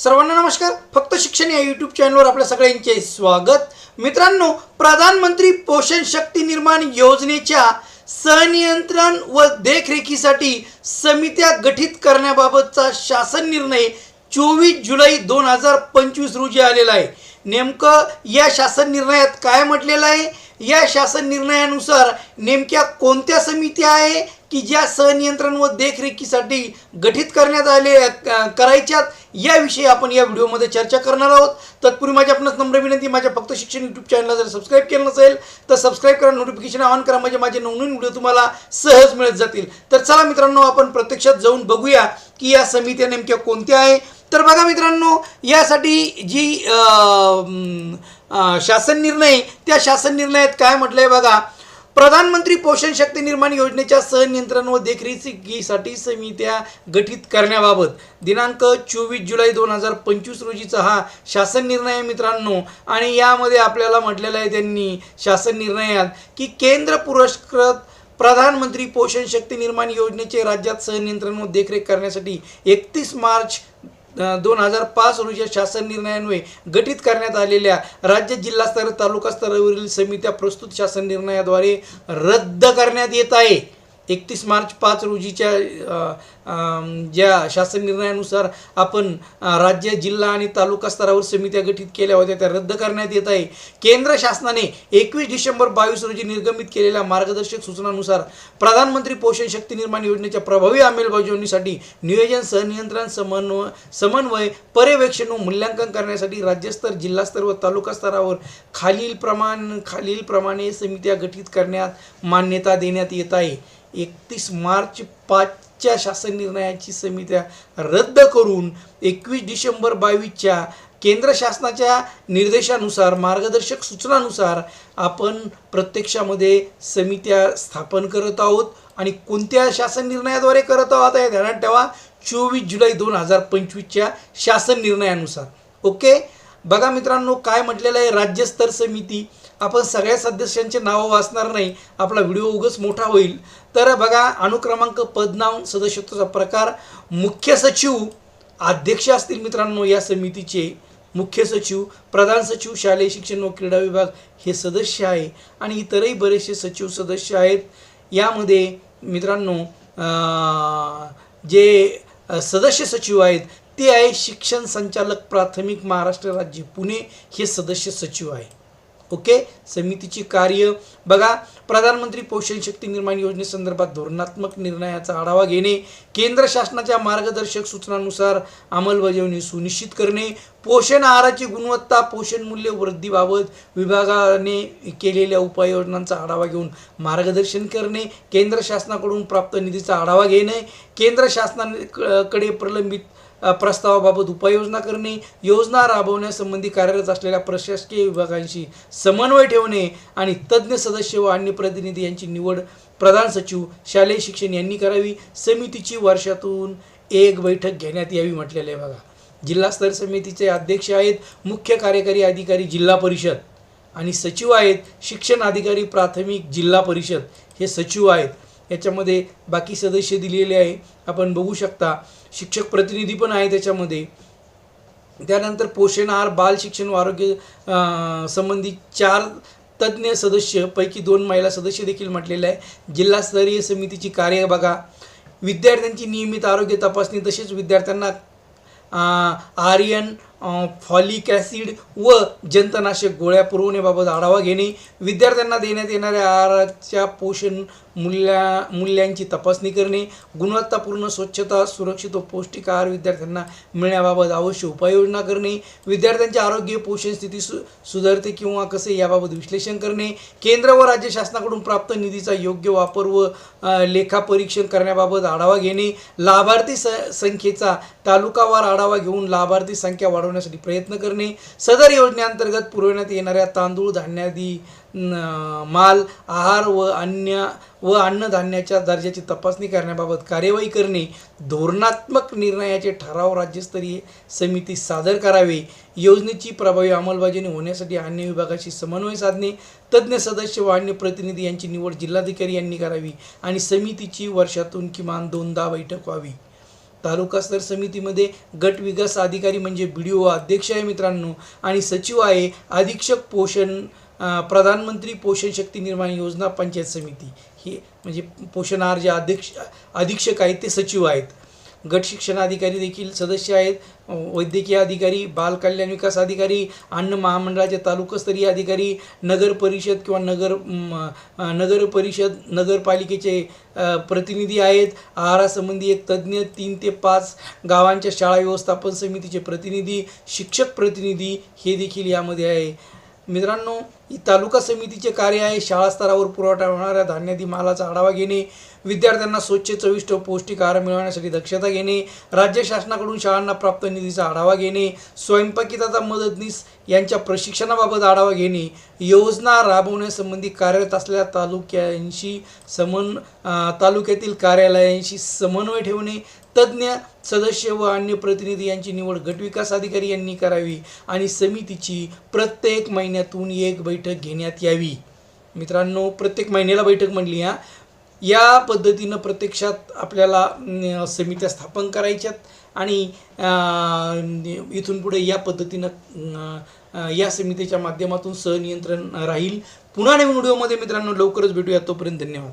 सर्वांना नमस्कार. फक्त शिक्षण या यूट्यूब चॅनलवर आपल्या सगळ्यांचे स्वागत. मित्रांनो प्रधानमंत्री पोषण शक्ती निर्माण योजनेच्या सनियंत्रण व देखरेखीसाठी समित्या गठीत करण्याबाबतचा शासन निर्णय चोवीस जुलै दोन हजार पंचवीस रोजी आलेला आहे. नेमकं या शासन निर्णयात काय म्हटलेलं आहे? या शासन निर्णयानुसार नेमक्या कोणत्या समित्या आहे? की ज्या सनियंत्रण व देखरेखीसाठी गठीत करण्यात आले क- करायच्यात याविषयी आपण या व्हिडिओमध्ये चर्चा करणार आहोत. तत्पूर्वी माझी आपणास नम्र विनंती माझ्या फक्त शिक्षण यूट्यूब चॅनलला जर सबस्क्राईब केलं नसेल तर सबस्क्राईब करा नोटिफिकेशन ऑन करा. म्हणजे माझे नवनवीन व्हिडिओ तुम्हाला सहज मिळत जातील. तर चला मित्रांनो आपण प्रत्यक्षात जाऊन बघूया की या समित्या नेमक्या कोणत्या आहे. तर बघा मित्रांनो यासाठी जी शासन निर्णय त्या शासन निर्णयात काय म्हटलंय बघा. प्रधानमंत्री पोषण शक्ती निर्माण योजनेच्या सहनियंत्रण व देखरेखीसाठी समित्या गठीत करण्याबाबत दिनांक चोवीस जुलै दोन हजार पंचवीस रोजीचा हा शासन निर्णय आहे मित्रांनो. आणि यामध्ये आपल्याला म्हटलेलं आहे त्यांनी शासन निर्णयात की केंद्र पुरस्कृत प्रधानमंत्री पोषण शक्ती निर्माण योजनेचे राज्यात सहनियंत्रण व देखरेख करण्यासाठी एकतीस मार्च दोन हजार पाच रोजी शासन निर्णयान्वये गठीत करण्यात आलेल्या राज्य जिल्हास्तर तालुका स्तरावरील समित्या प्रस्तुत शासन निर्णयाद्वारे रद्द करण्यात येत आहे. एकतीस मार्च पाच रोजीच्या ज्या शासन निर्णयानुसार आपण राज्य जिल्हा आणि तालुका स्तरावर समित्या गठीत केल्या होत्या त्या रद्द करण्यात येत आहे. केंद्र शासनाने एकवीस डिसेंबर बावीस रोजी निर्गमित केलेल्या मार्गदर्शक सूचनानुसार प्रधानमंत्री पोषण शक्ती निर्माण योजनेच्या प्रभावी अंमलबजावणीसाठी नियोजन सहनियंत्रण समन्वय समन्वय पर्यवेक्षण व मूल्यांकन करण्यासाठी राज्यस्तर जिल्हास्तर व तालुका स्तरावर खालील प्रमाण खालीलप्रमाणे समित्या गठीत करण्यात मान्यता देण्यात येत आहे. एकतीस मार्च पाचच्या शासन निर्णयाची समित्या रद्द करून एकवीस डिसेंबर बावीसच्या केंद्र शासनाच्या निर्देशानुसार मार्गदर्शक सूचनानुसार आपण प्रत्यक्षामध्ये समित्या स्थापन करत आहोत आणि कोणत्या शासन निर्णयाद्वारे करत आहोत हे ध्यानात ठेवा. चोवीस जुलै दोन हजार पंचवीसच्या शासन निर्णयानुसार. ओके? बघा मित्रांनो काय म्हटलेलं आहे? राज्यस्तर समिती आपण सगळ्या सदस्यांचे नावं वाचणार नाही आपला व्हिडिओ उगच मोठा होईल. तर बघा अनुक्रमांक पदनाव सदस्यत्वाचा प्रकार. मुख्य सचिव अध्यक्ष असतील मित्रांनो या समितीचे मुख्य सचिव प्रधान सचिव शालेय शिक्षण व क्रीडा विभाग हे सदस्य आहे आणि इतरही बरेचसे सचिव सदस्य आहेत. यामध्ये मित्रांनो जे सदस्य सचिव आहेत ते आहे शिक्षण संचालक प्राथमिक महाराष्ट्र राज्य पुणे हे सदस्य सचिव आहे. ओके? समितीची कार्य. बघा प्रधानमंत्री पोषण शक्ती निर्माण योजनेसंदर्भात धोरणात्मक निर्णयाचा आढावा घेणे केंद्र शासनाच्या मार्गदर्शक सूचनानुसार अंमलबजावणी सुनिश्चित करणे पोषण आहाराची गुणवत्ता पोषण मूल्य वृद्धीबाबत विभागाने केलेल्या उपाययोजनांचा आढावा घेऊन मार्गदर्शन करणे केंद्र शासनाकडून प्राप्त निधीचा आढावा घेणे केंद्र शासनाकडे प्रलंबित प्रस्तावाबाबत उपाययोजना करणे योजना राबवण्यासंबंधी कार्यरत असलेल्या प्रशासकीय विभागांशी समन्वय ठेवणे आणि तज्ज्ञ सदस्य व अन्य प्रतिनिधी यांची निवड प्रधान सचिव शालेय शिक्षण यांनी करावी. समितीची वर्षातून एक बैठक घेण्यात यावी म्हटलेलं आहे बघा. जिल्हास्तर समितीचे अध्यक्ष आहेत मुख्य कार्यकारी अधिकारी जिल्हा परिषद आणि सचिव आहेत शिक्षण अधिकारी प्राथमिक जिल्हा परिषद हे सचिव आहेत. याच्यामध्ये बाकी सदस्य दिलेले आहे. आपण बघू शकता शिक्षक प्रतिनिधी पण आहे त्याच्यामध्ये. त्यानंतर पोषण आहार बाल शिक्षण व आरोग्य संबंधी चार तज्ज्ञ सदस्य पैकी दोन महिला सदस्य देखील म्हटलेले आहे. जिल्हास्तरीय समितीची कार्य बघा. विद्यार्थ्यांची नियमित आरोग्य तपासणी तसेच विद्यार्थ्यांना आर्यन फॉलिक ॲसिड व जंतनाशक गोळ्या पुरवण्याबाबत आढावा घेणे विद्यार्थ्यांना देण्यात येणाऱ्या आहाराच्या पोषण मूल्या मूल्यांची तपासणी करणे गुणवत्तापूर्ण स्वच्छता सुरक्षित व पौष्टिक आहार विद्यार्थ्यांना मिळण्याबाबत आवश्यक उपाययोजना करणे विद्यार्थ्यांचे आरोग्य पोषण स्थिती सु सुधारते किंवा कसे याबाबत विश्लेषण करणे केंद्र व राज्य शासनाकडून प्राप्त निधीचा योग्य वापर व लेखापरीक्षण करण्याबाबत आढावा घेणे लाभार्थी स संख्येचा तालुकावार आढावा घेऊन लाभार्थी संख्या वाढवण्यासाठी प्रयत्न करणे. सदर योजनेअंतर्गत पुरवण्यात येणाऱ्या तांदूळ धान्यादी माल आहार व अन्य व अन्नधान्याच्या दर्जाची तपासणी करण्याबाबत कार्यवाही करणे धोरणात्मक निर्णयाचे ठराव राज्यस्तरीय समिती सादर करावे. योजनेची प्रभावी अंमलबजावणी होण्यासाठी अन्य विभागाशी समन्वय साधणे. तज्ज्ञ सदस्य व अन्य प्रतिनिधी यांची निवड जिल्हाधिकारी यांनी करावी आणि समितीची वर्षातून किमान दोनदा बैठक व्हावी. तालुकास्तर समितीमध्ये गट विकास अधिकारी म्हणजे बी डी ओ अध्यक्ष आहे मित्रांनो. आणि सचिव आहे अधीक्षक पोषण प्रधानमंत्री पोषण शक्ती निर्माण योजना पंचायत समिती. हे म्हणजे पोषण आहार जे अध्यक्ष अधीक्षक आहेत ते सचिव आहेत. गट शिक्षण अधिकारी देखील सदस्य आहेत. वैद्यकीय अधिकारी बाल कल्याण विकास अधिकारी अन्न महामंडळाचे तालुकास्तरीय अधिकारी नगर परिषद किंवा नगर नगर परिषद नगरपालिकेचे प्रतिनिधी आहेत. आहारासंबंधी एक तज्ज्ञ तीन ते पाच गावांच्या शाळा व्यवस्थापन समितीचे प्रतिनिधी शिक्षक प्रतिनिधी हे देखील यामध्ये आहे. मित्रांनो ही तालुका समितीचे कार्य आहे. शाळा स्तरावर पुरवठा होणाऱ्या धान्यादी मालाचा आढावा घेणे विद्यार्थ्यांना स्वच्छ चविष्ट पौष्टिक आहार मिळवण्यासाठी दक्षता घेणे राज्य शासनाकडून शाळांना प्राप्त निधीचा आढावा घेणे स्वयंपाकिताचा मदतनीस यांच्या प्रशिक्षणाबाबत आढावा घेणे योजना राबवण्यासंबंधी कार्यरत असलेल्या तालुक्यांशी समन तालुक्यातील कार्यालयांशी समन्वय ठेवणे तज्ज्ञ सदस्य व अन्य प्रतिनिधी यांची निवड गटविकास अधिकारी यांनी करावी आणि समितीची प्रत्येक महिन्यातून एक बैठक घेण्यात यावी. मित्रांनो प्रत्येक महिन्याला बैठक म्हणली हा. या पद्धतीनं प्रत्यक्षात आपल्याला समित्या स्थापन करायच्यात आणि इथून पुढे या पद्धतीनं या समितीच्या माध्यमातून सहनियंत्रण राहील. पुन्हा नवीन व्हिडिओमध्ये मित्रांनो लवकरच भेटूया. तोपर्यंत धन्यवाद.